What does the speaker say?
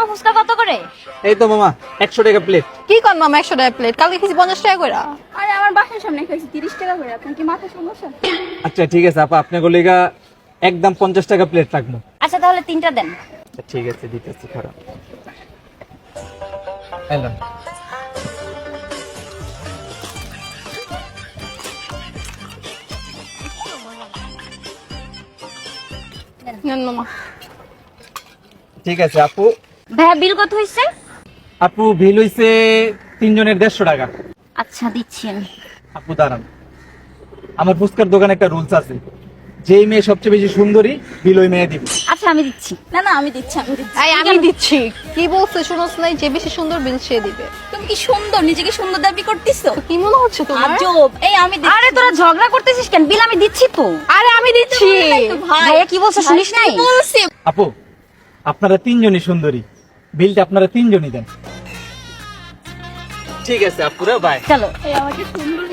মামা ফুচকা কত করে? এই তো মামা একশো টাকা প্লেট কি কর মামা একশো টাকা প্লেট কালকে খেয়েছি পঞ্চাশ টাকা করে। আরে আমার বাসার সামনে খাইছি তিরিশ টাকা করে। আপনার কি মাথা সমস্যা? আচ্ছা ঠিক আছে আপা আপনার গলিগা একদম পঞ্চাশ টাকা প্লেট রাখব। আচ্ছা তাহলে তিনটা দেন। আচ্ছা, ঠিক আছে দিতেছি খারাপ। হ্যালো ঠিক আছে আপু। ভাইয়া বিল কত হয়েছে আপু বিল হইছে তিনজনের দেড়শো টাকা। আচ্ছা দিচ্ছি আমি। আপু দাঁড়ান। আমার ফুচকার দোকানে একটা রুলস আছে। যেই মেয়ে সবচেয়ে বেশি সুন্দরী বিল ওই মেয়ে দিব। আচ্ছা আমি দিচ্ছি। না না আমি দিচ্ছি আমি দিচ্ছি। এই আমি দিচ্ছি। কি বলছে শুনোস নাই যে বেশি সুন্দর বিল সে দিবে। তুমি কি সুন্দর? নিজেকে সুন্দর দাবি করতেছো? কি মনে হচ্ছে তোমার? আজব। এই আমি দিচ্ছি। আরে তোরা ঝগড়া করতেছিস কেন? বিল আমি দিচ্ছি তো। আরে আমি দিচ্ছি। ভাই ভাইয়া কি বলছে? শুনিস নাই? বলছি? আপু আপনারা তিনজনই সুন্দরী। বিলটা আপনারা তিনজনই দেন। ঠিক আছে আপুরা বাই চলো। এই আমাকে সুন্দর